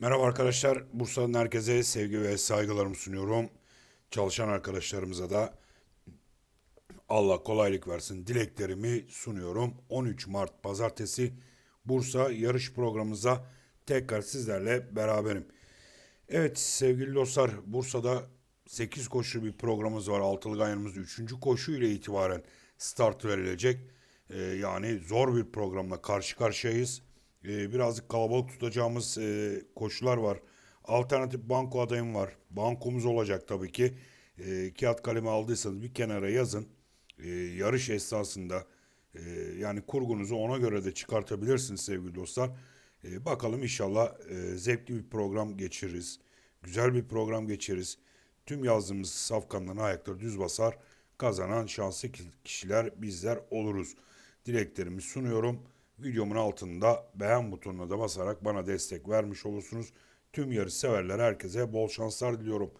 Merhaba arkadaşlar. Bursa'nın herkese sevgi ve saygılarımı sunuyorum. Çalışan arkadaşlarımıza da Allah kolaylık versin dileklerimi sunuyorum. 13 Mart Pazartesi Bursa yarış programımıza tekrar sizlerle beraberim. Evet sevgili dostlar Bursa'da 8 koşu bir programımız var. Altılı Ganyanımız 3. koşu ile itibaren start verilecek. Ee, yani zor bir programla karşı karşıyayız. Ee, birazcık kalabalık tutacağımız e, koşular var. Alternatif banko adayım var. Bankomuz olacak tabii ki. Ee, kağıt kalemi aldıysanız bir kenara yazın. Ee, yarış esnasında e, yani kurgunuzu ona göre de çıkartabilirsiniz sevgili dostlar. Ee, bakalım inşallah e, zevkli bir program geçiririz. Güzel bir program geçiririz. Tüm yazdığımız safkanların ayakları düz basar. Kazanan şanslı kişiler bizler oluruz. Dileklerimi sunuyorum. Videomun altında beğen butonuna da basarak bana destek vermiş olursunuz. Tüm yarış severler herkese bol şanslar diliyorum.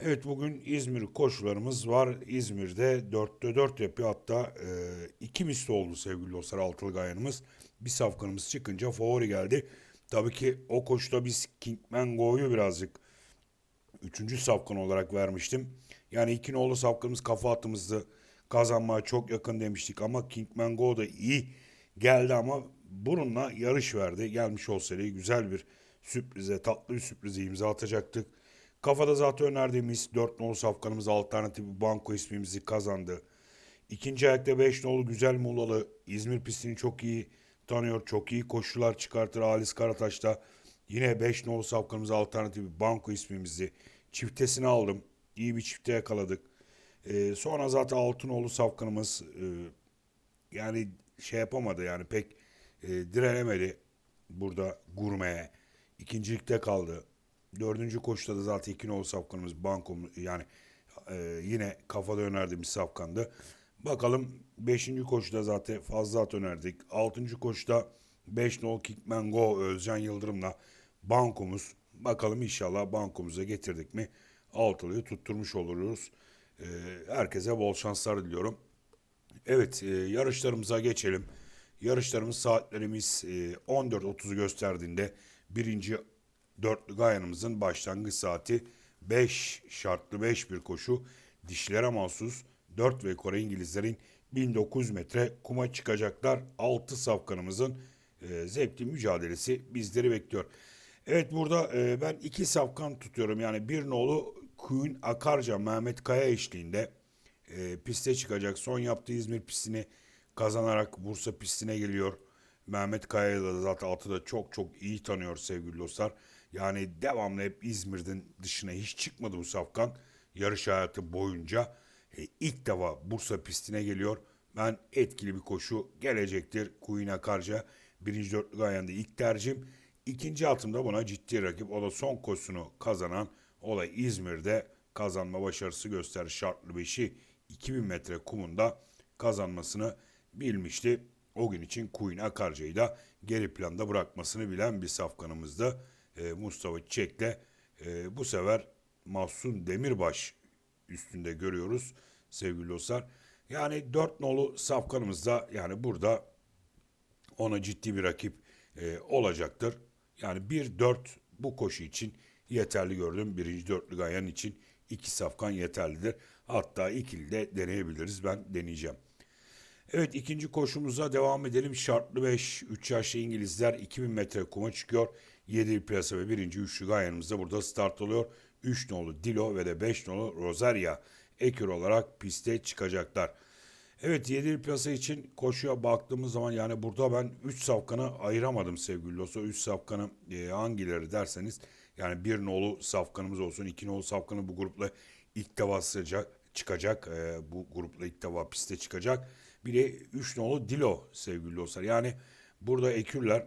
Evet bugün İzmir koşularımız var. İzmir'de 4'te 4 yapıyor. Hatta e, iki misli oldu sevgili dostlar altılı gayanımız. Bir safkanımız çıkınca favori geldi. Tabii ki o koşuda biz Kingman Go'yu birazcık üçüncü safkan olarak vermiştim. Yani iki nolu safkanımız kafa attığımızda kazanmaya çok yakın demiştik ama Kingman Go da iyi geldi ama bununla yarış verdi. Gelmiş olsaydı güzel bir sürprize, tatlı bir sürprize imza atacaktık. Kafada zaten önerdiğimiz 4 nolu safkanımız alternatif bir banko ismimizi kazandı. İkinci ayakta 5 nolu güzel Muğlalı İzmir pistini çok iyi tanıyor. Çok iyi koşular çıkartır Halis Karataş'ta. Yine 5 nolu safkanımız alternatif bir banko ismimizi çiftesine aldım. İyi bir çifte yakaladık. Ee, sonra zaten Altınoğlu safkanımız e, yani şey yapamadı yani pek e, direnemedi burada gurmeye. İkincilikte kaldı. Dördüncü koşuda da zaten iki nolu safkanımız bankomuz yani e, yine kafada önerdiğimiz safkandı. Bakalım beşinci koşuda zaten fazla at önerdik. Altıncı koşuda 5 nol Kickman Go Özcan Yıldırım'la bankomuz. Bakalım inşallah bankomuza getirdik mi altılıyı tutturmuş oluruz. E, herkese bol şanslar diliyorum. Evet, e, yarışlarımıza geçelim. Yarışlarımız saatlerimiz e, 14.30'u gösterdiğinde birinci dörtlü gayanımızın başlangıç saati 5 şartlı 5 bir koşu. Dişlere mahsus 4 ve Kore İngilizlerin 1900 metre kuma çıkacaklar. 6 safkanımızın e, zevkli mücadelesi bizleri bekliyor. Evet burada e, ben iki safkan tutuyorum. Yani bir nolu Queen Akarca Mehmet Kaya eşliğinde e, piste çıkacak. Son yaptığı İzmir pistini kazanarak Bursa pistine geliyor. Mehmet Kaya'yı da zaten atı da çok çok iyi tanıyor sevgili dostlar. Yani devamlı hep İzmir'den dışına hiç çıkmadı bu safkan. Yarış hayatı boyunca e, ilk defa Bursa pistine geliyor. Ben etkili bir koşu gelecektir. Queen Akarca birinci dörtlük ayağında ilk tercihim. İkinci altımda buna ciddi rakip. O da son koşusunu kazanan. O da İzmir'de kazanma başarısı göster şartlı beşi 2000 metre kumunda kazanmasını bilmişti. O gün için Queen Akarca'yı da geri planda bırakmasını bilen bir safkanımızdı. E, Mustafa Çiçek'le e, bu sefer Mahsun Demirbaş üstünde görüyoruz sevgili dostlar. Yani dört nolu safkanımız da yani burada ona ciddi bir rakip e, olacaktır. Yani 1-4 bu koşu için yeterli gördüm. Birinci dörtlü gayan için iki safkan yeterlidir. Hatta ikili de deneyebiliriz. Ben deneyeceğim. Evet ikinci koşumuza devam edelim. Şartlı 5, 3 yaşlı İngilizler 2000 metre kuma çıkıyor. 7 plasa ve birinci üçlü gayanımızda burada start oluyor. 3 nolu Dilo ve de 5 nolu Rosaria ekür olarak piste çıkacaklar. Evet 7 plasa için koşuya baktığımız zaman yani burada ben 3 safkanı ayıramadım sevgili dostlar. 3 safkanı e, hangileri derseniz yani bir nolu safkanımız olsun, iki nolu safkanı bu grupla ilk defa sıcak çıkacak. E, bu grupla ilk defa piste çıkacak. Bir de üç nolu Dilo sevgili dostlar. Yani burada ekürler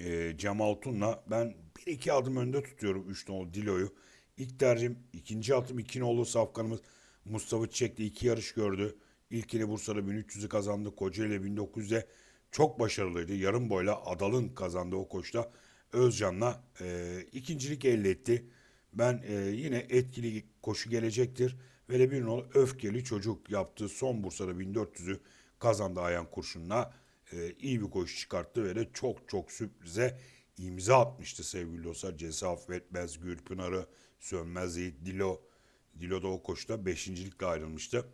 e, Cemal Tun'la ben bir iki adım önde tutuyorum üç nolu Dilo'yu. İlk tercihim ikinci atım iki nolu safkanımız Mustafa Çiçek'le iki yarış gördü. İlkini Bursa'da 1300'ü kazandı. Kocaeli 1900'de çok başarılıydı. Yarım boyla Adal'ın kazandığı o koşta Özcan'la e, ikincilik elde etti. Ben e, yine etkili koşu gelecektir. Ve de bir nol öfkeli çocuk yaptığı son Bursa'da 1400'ü kazandı Ayan Kurşun'la. E, iyi bir koşu çıkarttı ve de çok çok sürprize imza atmıştı sevgili dostlar. Cesa affetmez, Gürpınar'ı, Sönmez Yiğit, Dilo. Dilo da o koşuda beşincilikle ayrılmıştı.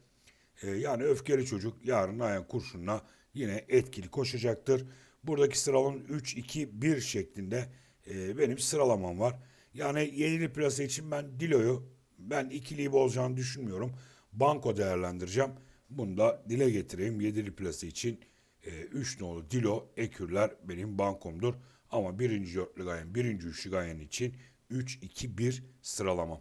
Ee, yani öfkeli çocuk yarın Ayan Kurşun'la yine etkili koşacaktır. Buradaki sıralama 3-2-1 şeklinde e, benim sıralamam var. Yani yedili plasa için ben Dilo'yu ben ikiliyi bozacağını düşünmüyorum. Banko değerlendireceğim. Bunu da dile getireyim. Yedili plasa için 3 nolu Dilo, Ekürler benim bankomdur. Ama birinci dörtlü gayen, birinci üçlü gayen için 3-2-1 sıralamam.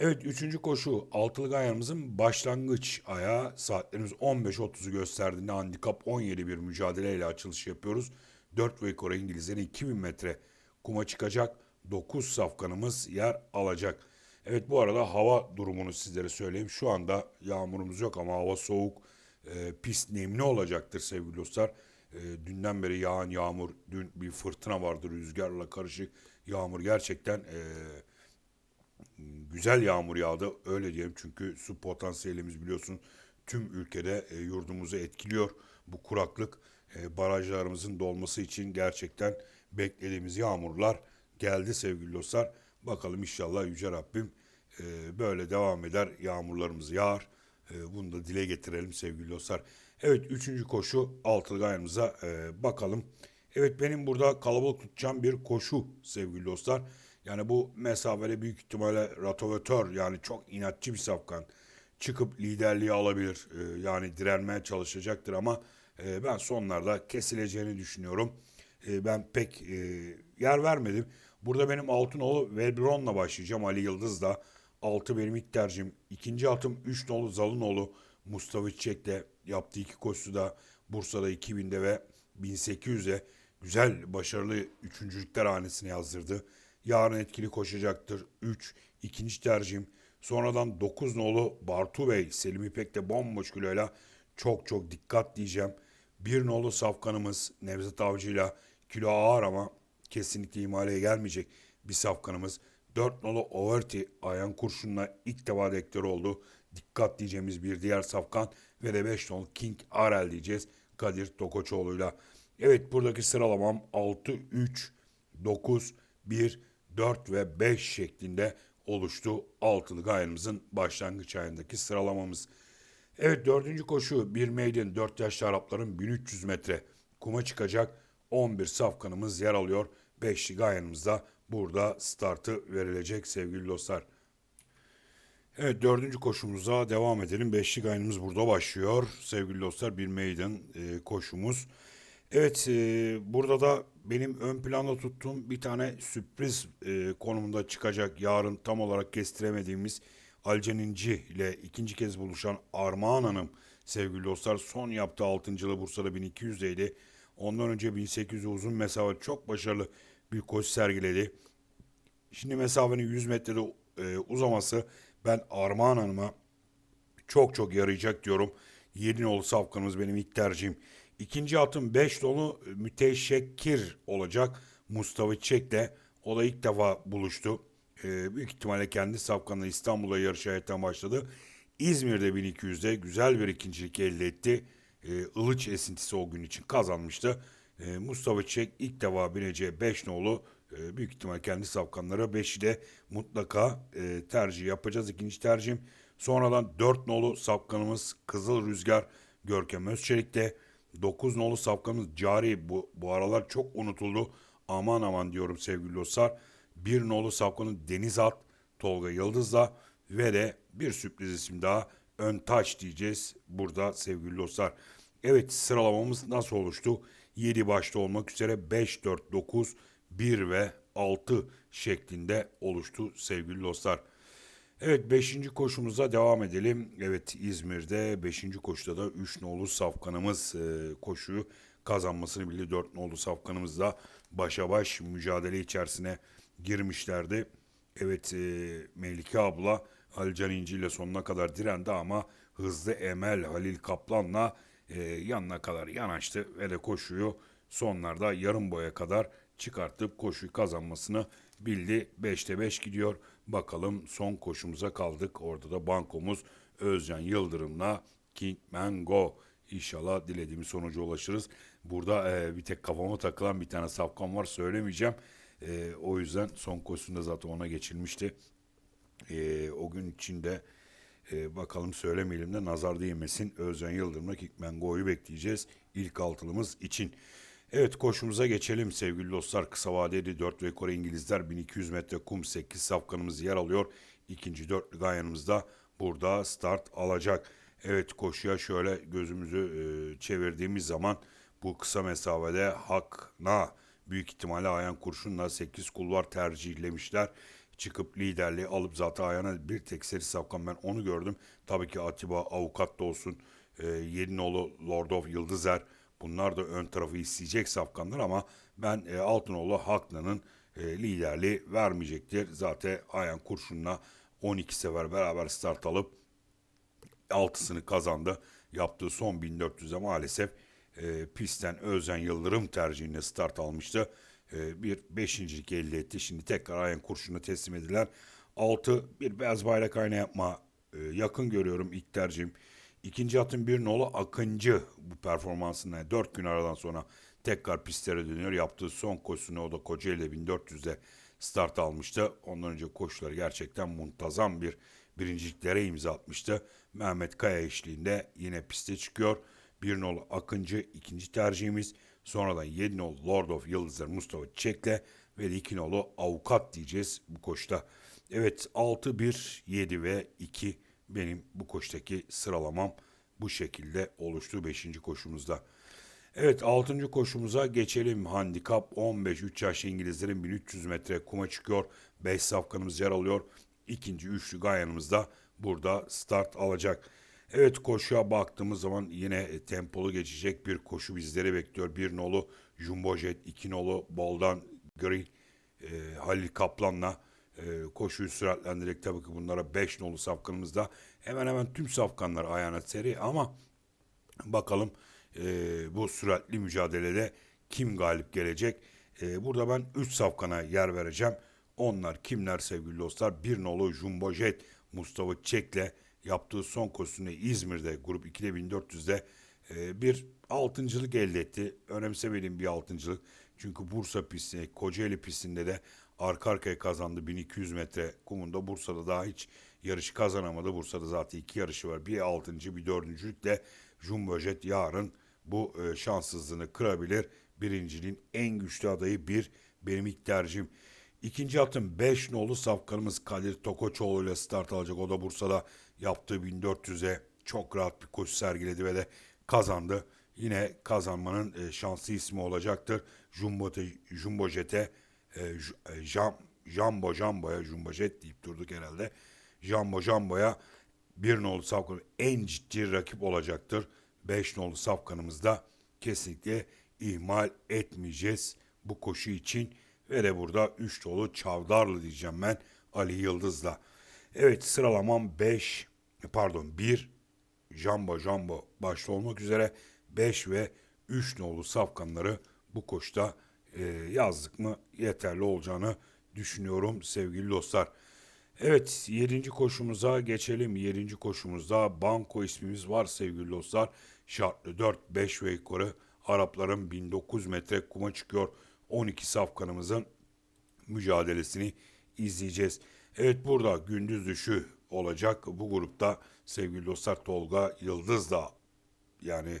Evet üçüncü koşu altılı ayağımızın başlangıç ayağı saatlerimiz 15.30'u gösterdiğinde handikap 17 bir mücadeleyle açılış yapıyoruz. 4 ve yukarı İngilizlerin 2000 metre kuma çıkacak 9 safkanımız yer alacak. Evet bu arada hava durumunu sizlere söyleyeyim. Şu anda yağmurumuz yok ama hava soğuk, e, pis nemli olacaktır sevgili dostlar. E, dünden beri yağan yağmur, dün bir fırtına vardı rüzgarla karışık yağmur gerçekten... E, güzel yağmur yağdı öyle diyelim çünkü su potansiyelimiz biliyorsun tüm ülkede e, yurdumuzu etkiliyor. Bu kuraklık e, barajlarımızın dolması için gerçekten beklediğimiz yağmurlar geldi sevgili dostlar. Bakalım inşallah Yüce Rabbim e, böyle devam eder yağmurlarımız yağar. E, bunu da dile getirelim sevgili dostlar. Evet üçüncü koşu altılı ayağımıza e, bakalım. Evet benim burada kalabalık tutacağım bir koşu sevgili dostlar. Yani bu mesafede büyük ihtimalle ratovatör yani çok inatçı bir safkan çıkıp liderliği alabilir. Ee, yani direnmeye çalışacaktır ama e, ben sonlarda kesileceğini düşünüyorum. E, ben pek e, yer vermedim. Burada benim Altınoğlu Velbron'la başlayacağım Ali Yıldız'la. Altı benim ilk tercihim. İkinci atım 3 nolu Zalınoğlu Mustafa Çiçek'le yaptığı iki koşusu da Bursa'da 2000'de ve 1800'e güzel başarılı üçüncülükler hanesine yazdırdı. Yarın etkili koşacaktır. 3. ikinci tercihim. Sonradan 9 nolu Bartu Bey, Selim İpek'te bomboş kiloyla çok çok dikkat diyeceğim. 1 nolu safkanımız Nevzat Avcı'yla kilo ağır ama kesinlikle imaleye gelmeyecek bir safkanımız. 4 nolu Overty Ayan Kurşun'la ilk defa dektör oldu. Dikkat diyeceğimiz bir diğer safkan ve de 5 nolu King Arel diyeceğiz Kadir Tokoçoğlu'yla. Evet buradaki sıralamam 6, 3, 9, 1, 4 ve 5 şeklinde oluştu altılı gayrımızın başlangıç ayındaki sıralamamız. Evet dördüncü koşu bir maiden 4 yaşlı Arapların 1300 metre kuma çıkacak 11 safkanımız yer alıyor. Beşli gayanımızda burada startı verilecek sevgili dostlar. Evet dördüncü koşumuza devam edelim. Beşli gayanımız burada başlıyor. Sevgili dostlar bir maiden e, koşumuz. Evet e, burada da benim ön planda tuttuğum bir tane sürpriz e, konumunda çıkacak yarın tam olarak kestiremediğimiz Alceninci ile ikinci kez buluşan Armağan Hanım sevgili dostlar son yaptığı altıncılığı Bursa'da 1200'deydi. Ondan önce 1800 uzun mesafe çok başarılı bir koşu sergiledi. Şimdi mesafenin 100 metrede e, uzaması ben Armağan Hanım'a çok çok yarayacak diyorum. 7 nolu safkanımız benim ilk tercihim. İkinci atım 5 dolu müteşekkir olacak Mustafa Çek'le. O da ilk defa buluştu. Ee, büyük ihtimalle kendi safkanla İstanbul'a yarış hayattan başladı. İzmir'de 1200'de güzel bir ikincilik elde etti. Ee, ılıç esintisi o gün için kazanmıştı. Ee, Mustafa Çek ilk defa bineceği 5 nolu e, büyük ihtimal kendi safkanlara 5'i de mutlaka e, tercih yapacağız. İkinci tercihim sonradan 4 nolu safkanımız Kızıl Rüzgar Görkem Özçelik'te. 9 nolu safkamız cari bu, bu aralar çok unutuldu. Aman aman diyorum sevgili dostlar. Bir nolu safkanın Deniz At, Tolga Yıldız'la ve de bir sürpriz isim daha ön taç diyeceğiz burada sevgili dostlar. Evet sıralamamız nasıl oluştu? 7 başta olmak üzere 5, 4, 9, 1 ve 6 şeklinde oluştu sevgili dostlar. Evet 5. koşumuza devam edelim. Evet İzmir'de 5. koşuda da 3 nolu safkanımız e, koşuyu kazanmasını bildi. 4 nolu safkanımız da başa baş mücadele içerisine girmişlerdi. Evet e, Melike abla Halcan İnci ile sonuna kadar direndi ama hızlı Emel Halil Kaplan'la e, yanına kadar yanaştı ve de koşuyu sonlarda yarım boya kadar çıkartıp koşuyu kazanmasını bildi. 5'te 5 gidiyor. Bakalım son koşumuza kaldık. Orada da bankomuz Özcan Yıldırım'la Kingman Go. İnşallah dilediğimiz sonuca ulaşırız. Burada e, bir tek kafama takılan bir tane safkan var söylemeyeceğim. E, o yüzden son koşusunda zaten ona geçilmişti. E, o gün içinde e, bakalım söylemeyelim de nazar değmesin. Özcan Yıldırım'la Kikmen Go'yu bekleyeceğiz ilk altılımız için. Evet koşumuza geçelim sevgili dostlar. Kısa vadeli 4 ve Kore İngilizler 1200 metre kum 8 safkanımız yer alıyor. İkinci dörtlü gayanımızda burada start alacak. Evet koşuya şöyle gözümüzü e, çevirdiğimiz zaman bu kısa mesafede Hakna büyük ihtimalle Ayan Kurşun'la 8 kulvar tercihlemişler. Çıkıp liderliği alıp zaten Ayan'a bir tek seri safkan ben onu gördüm. Tabii ki Atiba avukat da olsun. E, Yedinoğlu Lord of Yıldızer bunlar da ön tarafı isteyecek safkanlar ama ben e, Altınoğlu Hakna'nın e, liderliği vermeyecektir. Zaten Ayan Kurşun'la 12 sefer beraber start alıp altısını kazandı. Yaptığı son 1400'e maalesef e, pistten Özen Yıldırım tercihine start almıştı. E, bir beşincilik elde etti. Şimdi tekrar Ayan Kurşun'u teslim edilen 6 bir beyaz bayrak ayna yapma e, yakın görüyorum ilk tercihim. İkinci atın bir nolu Akıncı bu performansından 4 gün aradan sonra tekrar pistlere dönüyor. Yaptığı son koşusunu o da Kocaeli 1400'de start almıştı. Ondan önce koşuları gerçekten muntazam bir birinciliklere imza atmıştı. Mehmet Kaya eşliğinde yine piste çıkıyor. Bir nolu Akıncı ikinci tercihimiz. Sonradan 7 nolu Lord of Yıldızlar Mustafa Çek'le ve de 2 nolu Avukat diyeceğiz bu koşta. Evet 6, 1, 7 ve 2 benim bu koştaki sıralamam bu şekilde oluştu 5. koşumuzda. Evet 6. koşumuza geçelim. Handikap 15 3 yaşlı İngilizlerin 1300 metre kuma çıkıyor. 5 safkanımız yer alıyor. İkinci üçlü gayanımız da burada start alacak. Evet koşuya baktığımız zaman yine tempolu geçecek bir koşu bizleri bekliyor. Bir nolu Jumbo Jet, iki nolu Boldan Gri, e, Halil Kaplan'la e, koşuyu süratlendirerek tabii ki bunlara 5 nolu safkanımızda hemen hemen tüm safkanlar ayağına seri ama bakalım e, bu süratli mücadelede kim galip gelecek? E, burada ben 3 safkana yer vereceğim. Onlar kimler sevgili dostlar? Bir nolu Jumbo Jet Mustafa Çek'le yaptığı son koşusunu İzmir'de grup 2'de 1400'de e, bir altıncılık elde etti. Önemsemediğim bir altıncılık. Çünkü Bursa pisti, Kocaeli pistinde de arka arkaya kazandı 1200 metre kumunda. Bursa'da daha hiç yarışı kazanamadı. Bursa'da zaten iki yarışı var. Bir altıncı bir dördüncülükle Jumbo Jet yarın bu e, şanssızlığını kırabilir. Birinciliğin en güçlü adayı bir benim ilk tercihim. İkinci atın 5 nolu safkanımız Kadir Tokoçoğlu ile start alacak. O da Bursa'da yaptığı 1400'e çok rahat bir koşu sergiledi ve de kazandı. Yine kazanmanın e, şanslı ismi olacaktır. Jumbo, Jumbo Jet'e e, e, Jam, Jambo Jambo'ya Jumbo Jet deyip durduk herhalde. Jambo Jambo'ya bir nolu safkan en ciddi rakip olacaktır. 5 nolu safkanımızda kesinlikle ihmal etmeyeceğiz bu koşu için. Ve de burada 3 dolu Çavdarlı diyeceğim ben Ali Yıldız'la. Evet sıralamam 5 pardon 1 Jumbo Jumbo başta olmak üzere 5 ve 3 nolu safkanları bu koşta e, yazdık mı yeterli olacağını düşünüyorum sevgili dostlar. Evet 7. koşumuza geçelim. 7. koşumuzda Banko ismimiz var sevgili dostlar. Şartlı 4, 5 ve yukarı Arapların 1900 metre kuma çıkıyor. 12 safkanımızın mücadelesini izleyeceğiz. Evet burada gündüz düşü olacak. Bu grupta sevgili dostlar Tolga Yıldız da yani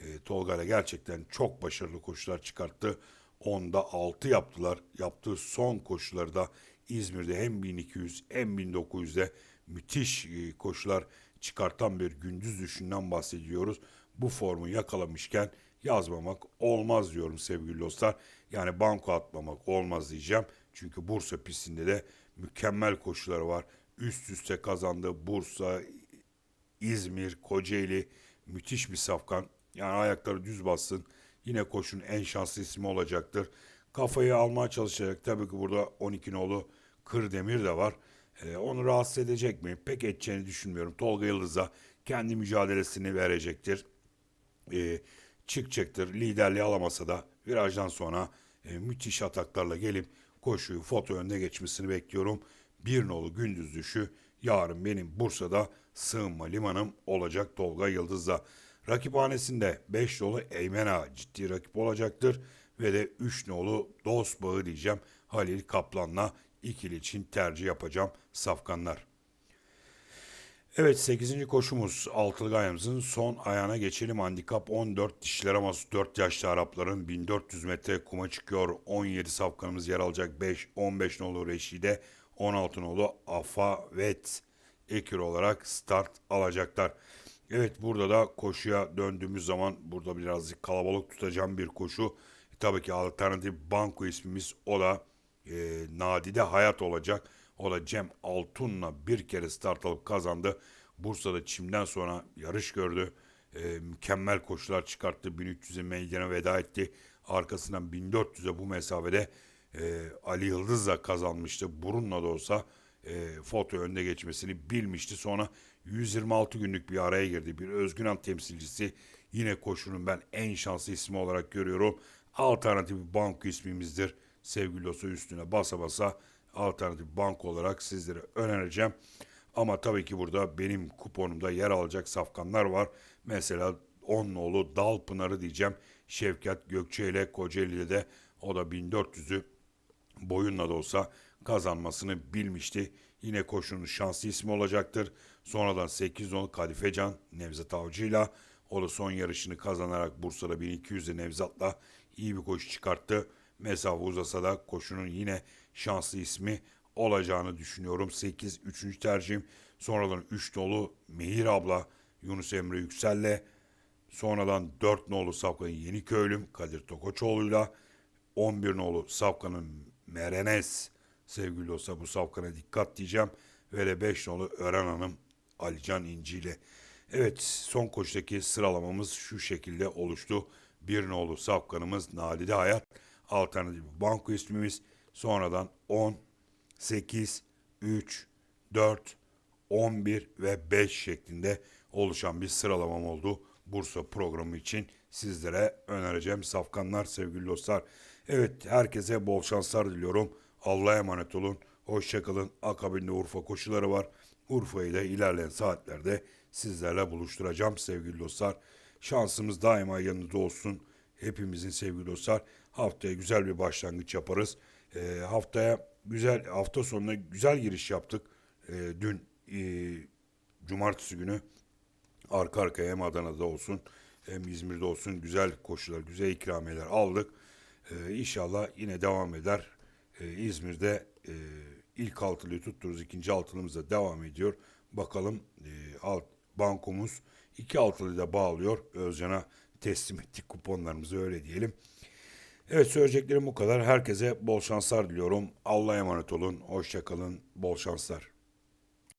e, Tolga ile gerçekten çok başarılı koşular çıkarttı. Onda 6 yaptılar. Yaptığı son koşuları da İzmir'de hem 1200 hem 1900'de müthiş e, koşular çıkartan bir gündüz düşünden bahsediyoruz. Bu formu yakalamışken yazmamak olmaz diyorum sevgili dostlar. Yani banko atmamak olmaz diyeceğim. Çünkü Bursa pistinde de mükemmel koşuları var. Üst üste kazandı Bursa, İzmir, Kocaeli müthiş bir safkan. Yani ayakları düz bassın. Yine koşun en şanslı ismi olacaktır. Kafayı almaya çalışacak. Tabii ki burada 12 nolu Kırdemir de var. Ee, onu rahatsız edecek mi? Pek edeceğini düşünmüyorum. Tolga Yıldız'a kendi mücadelesini verecektir. Ee, çıkacaktır. Liderliği alamasa da virajdan sonra e, müthiş ataklarla gelip koşuyu foto önüne geçmesini bekliyorum. Bir nolu gündüz düşü yarın benim Bursa'da sığınma limanım olacak Tolga Yıldız'la. Rakiphanesinde 5 nolu Eymena ciddi rakip olacaktır. Ve de 3 nolu Dost Bağı diyeceğim. Halil Kaplan'la ikili için tercih yapacağım safkanlar. Evet 8. koşumuz altılı ayağımızın son ayağına geçelim. Handikap 14 dişler aması 4 yaşlı Arapların 1400 metre kuma çıkıyor. 17 safkanımız yer alacak. 5, 15 nolu Reşide, 16 nolu Afavet ekür olarak start alacaklar. Evet burada da koşuya döndüğümüz zaman burada birazcık kalabalık tutacağım bir koşu. E, tabii ki alternatif banko ismimiz o da e, Nadide Hayat olacak. O da Cem Altun'la bir kere start alıp kazandı. Bursa'da çimden sonra yarış gördü. E, mükemmel koşular çıkarttı. 1300'e meydana veda etti. Arkasından 1400'e bu mesafede e, Ali Yıldız'la kazanmıştı. Burun'la da olsa e, foto önde geçmesini bilmişti. Sonra 126 günlük bir araya girdi. Bir Özgünan temsilcisi yine koşunun ben en şanslı ismi olarak görüyorum. Alternatif banko ismimizdir. Sevgili dostlar üstüne basa basa alternatif banko olarak sizlere önereceğim. Ama tabii ki burada benim kuponumda yer alacak safkanlar var. Mesela 10 nolu Dalpınar'ı diyeceğim. Şevket Gökçe ile Kocaeli'de de o da 1400'ü boyunla da olsa kazanmasını bilmişti. Yine koşunun şanslı ismi olacaktır. Sonradan 8 nolu Kadifecan Nevzat Avcı'yla o da son yarışını kazanarak Bursa'da 1200'de Nevzat'la iyi bir koşu çıkarttı. Mesafe uzasa da koşunun yine şanslı ismi olacağını düşünüyorum. 8 3. tercihim. Sonradan 3 nolu Mehir abla Yunus Emre Yüksel'le sonradan 4 nolu Safkan'ın Yeniköylüm Kadir Tokoçoğlu'yla 11 nolu Safkan'ın Merenes sevgili olsa bu Safkan'a dikkat diyeceğim. Ve de 5 nolu Ören Hanım Alican İnci ile. Evet son koşudaki sıralamamız şu şekilde oluştu. Bir nolu Safkan'ımız Nadide Hayat. Alternatif banko ismimiz. Sonradan 10, 8, 3, 4, 11 ve 5 şeklinde oluşan bir sıralamam oldu. Bursa programı için sizlere önereceğim safkanlar sevgili dostlar. Evet herkese bol şanslar diliyorum. Allah'a emanet olun. Hoşçakalın. Akabinde Urfa koşuları var. Urfa'yı da ilerleyen saatlerde sizlerle buluşturacağım sevgili dostlar. Şansımız daima yanınızda olsun. Hepimizin sevgili dostlar. Haftaya güzel bir başlangıç yaparız. Ee, haftaya güzel hafta sonuna güzel giriş yaptık. Ee, dün e, cumartesi günü arka arkaya hem Adana'da olsun hem İzmir'de olsun güzel koşular, güzel ikramiyeler aldık. Ee, inşallah yine devam eder. Ee, İzmir'de e, ilk altılıyı tutturuz, ikinci altılımız devam ediyor. Bakalım e, alt, bankomuz iki altılıyı da bağlıyor. Özcan'a teslim ettik kuponlarımızı öyle diyelim. Evet söyleyeceklerim bu kadar. Herkese bol şanslar diliyorum. Allah'a emanet olun. Hoşçakalın. Bol şanslar.